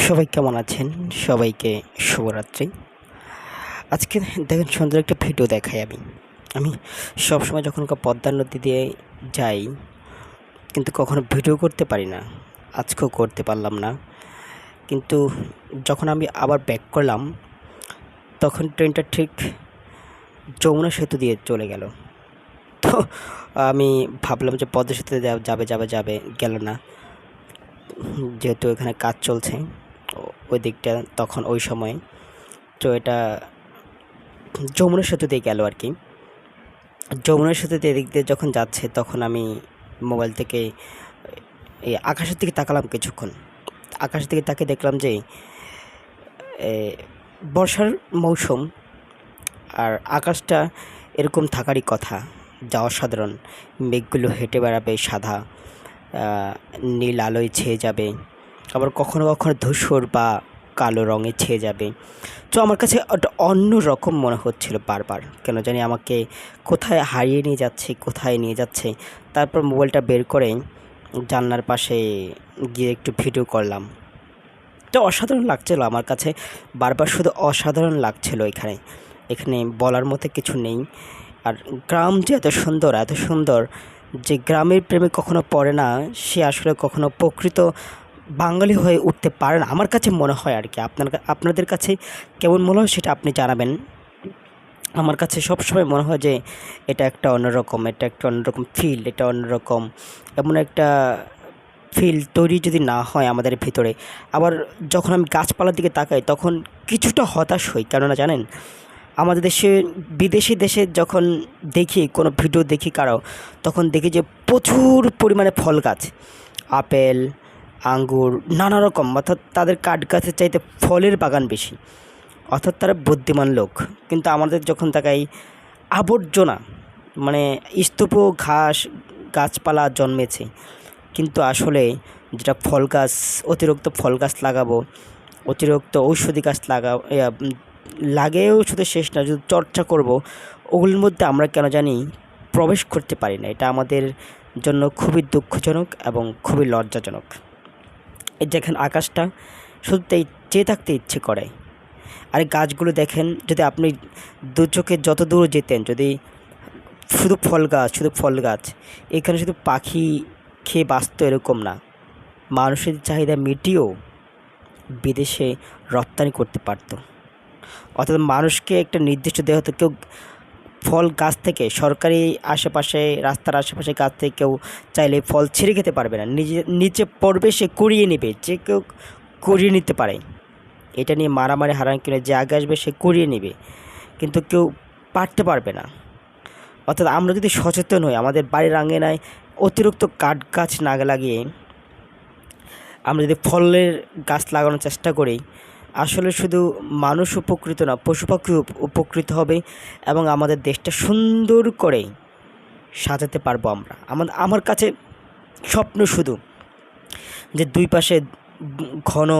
সবাই কেমন আছেন? সবাইকে শুভরাত্রি। আজকে দেখেন সুন্দর একটা ভিডিও দেখাই আমি। আমি সবসময় যখন পদ্মা নদী দিয়ে যাই, কিন্তু কখনো ভিডিও করতে পারি না। আজকেও করতে পারলাম না। কিন্তু যখন আমি আবার ব্যাক করলাম, তখন ট্রেনটা ঠিক যমুনা সেতু দিয়ে চলে গেল। তো আমি ভাবলাম যে পদ্মা সেতু যাবে যাবে যাবে, গেল না। যেহেতু এখানে কাজ চলছে। ওই দিকটা তখন ওই সময়। তো এটা যমুনা দিয়ে গেল আর কি। যমুনা সেতুতে এদিক দিয়ে যখন যাচ্ছে তখন আমি মোবাইল থেকে এই আকাশের দিকে তাকালাম কিছুক্ষণ। আকাশের দিকে তাকিয়ে দেখলাম যে বর্ষার মৌসুম আর আকাশটা এরকম থাকারই কথা। যা অসাধারণ। মেঘগুলো হেঁটে বেড়াবে সাদা নীল আলোয় ছেয়ে যাবে। আবার কখনো কখনো ধূসর বা কালো রঙে ছেয়ে যাবে। তো আমার কাছে ওটা অন্য রকম মনে হচ্ছিল বারবার। কেন জানি আমাকে কোথায় হারিয়ে নিয়ে যাচ্ছে, কোথায় নিয়ে যাচ্ছে। তারপর মোবাইলটা বের করে জানলার পাশে গিয়ে একটু ভিডিও করলাম। তো অসাধারণ লাগছিল আমার কাছে। বারবার শুধু অসাধারণ লাগছিল এখানে। এখানে বলার মতো কিছু নেই। আর গ্রাম যে এত সুন্দর এত সুন্দর যে গ্রামের প্রেমে কখনো পড়ে না, সে আসলে কখনো প্রকৃত বাঙালি হয়ে উঠতে পারেন আমার কাছে মনে হয় আর কি, আপনার আপনাদের কাছে কেমন মনে হয় সেটা আপনি জানাবেন। আমার কাছে সবসময় মনে হয় যে এটা একটা অন্যরকম, এটা একটা অন্যরকম ফিল এটা অন্যরকম, এমন একটা ফিল তৈরি যদি না হয় আমাদের ভিতরে। আবার যখন আমি গাছপালার দিকে তাকাই তখন কিছুটা হতাশ হই, কেননা জানেন, আমাদের দেশে, বিদেশি দেশে যখন দেখি, কোনো ভিডিও দেখি কারও, তখন দেখি যে প্রচুর পরিমাণে ফল গাছ, আপেল আঙ্গুর নানা রকম অর্থাৎ তাদের কাঠ গাছের চাইতে ফলের বাগান বেশি। অর্থাৎ তারা বুদ্ধিমান লোক। কিন্তু আমাদের যখন তাকাই, আবর্জনা মানে স্তূপ ঘাস গাছপালা জন্মেছে। কিন্তু আসলে যেটা ফল গাছ, অতিরিক্ত ফল গাছ লাগাবো, অতিরিক্ত ঔষধি গাছ লাগা লাগেও শুধু শেষ না, যদি চর্চা করব, ওগুলির মধ্যে আমরা কেন জানি প্রবেশ করতে পারি না। এটা আমাদের জন্য খুবই দুঃখজনক এবং খুবই লজ্জাজনক। দেখেন আকাশটা শুধুতেই চেয়ে থাকতে ইচ্ছে করে। আর গাছগুলো দেখেন, যদি আপনি দু চোখে যত দূর যেতেন, যদি শুধু ফল গাছ, শুধু ফল গাছ, এখানে শুধু পাখি খেয়ে বাঁচত এরকম না। মানুষের চাহিদা মিটিয়েও বিদেশে রপ্তানি করতে পারতো। অর্থাৎ মানুষকে একটা নির্দিষ্ট দেহ কেউ ফল গাছ থেকে, সরকারি আশেপাশে, রাস্তার আশেপাশে গাছ থেকে কেউ চাইলে ফল ছিঁড়ে খেতে পারবে না। নিজে নিচে পড়বে সে কুড়িয়ে নেবে, যে কেউ কুড়িয়ে নিতে পারে। এটা নিয়ে মারামারি হারান কিনে যে আগে আসবে সে কুড়িয়ে নেবে, কিন্তু কেউ পারতে পারবে না। অর্থাৎ আমরা যদি সচেতন হই, আমাদের বাড়ির আঙিনায় অতিরিক্ত কাঠ গাছ না লাগিয়ে আমরা যদি ফলের গাছ লাগানোর চেষ্টা করি আসলে শুধু মানুষ উপকৃত না পশু পাখি উপ- উপকৃত হবে এবং আমাদের দেশটা সুন্দর করে সাজাতে পারব আমরা। আমার আমার কাছে স্বপ্ন শুধু যে দুই পাশে ঘন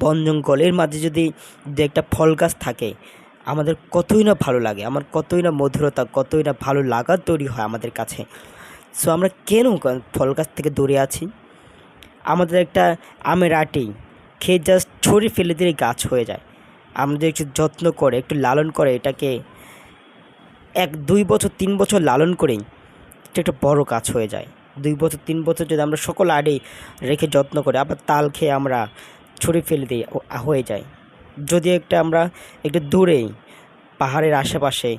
বন জঙ্গল, এর মাঝে যদি দু একটা ফল গাছ থাকে, আমাদের কতই না ভালো লাগে, আমার কতই না মধুরতা, কতই না ভালো লাগা তৈরি হয় আমাদের কাছে। সো আমরা কেন ফল গাছ থেকে দূরে আছি? আমাদের একটা আমের আটি খেয়ে জাস্ট ছড়িয়ে ফেলে দিলে গাছ হয়ে যায়। আমাদের একটু যত্ন করে, একটু লালন করে এটাকে এক, দুই বছর, তিন বছর লালন করেই এটা একটা বড় গাছ হয়ে যায়। দুই বছর, তিন বছর যদি আমরা সকল আড়ে রেখে যত্ন করে আবার তাল খেয়ে আমরা ছড়িয়ে ফেলে দিই হয়ে যায়। যদি একটা আমরা একটু দূরে, পাহাড়ের আশেপাশে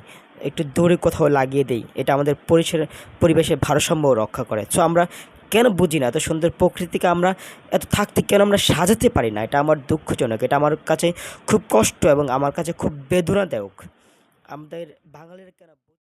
একটু দূরে কোথাও লাগিয়ে দিই, এটা আমাদের পরিসের, পরিবেশের ভারসাম্য রক্ষা করে। সো আমরা কেন বুঝি না? এত সুন্দর প্রকৃতিকে আমরা, এত থাকতে কেন আমরা সাজাতে পারি না? এটা আমার দুঃখজনক। এটা আমার কাছে খুব কষ্ট এবং আমার কাছে খুব বেদনাদায়ক। আমাদের বাঙালির কেন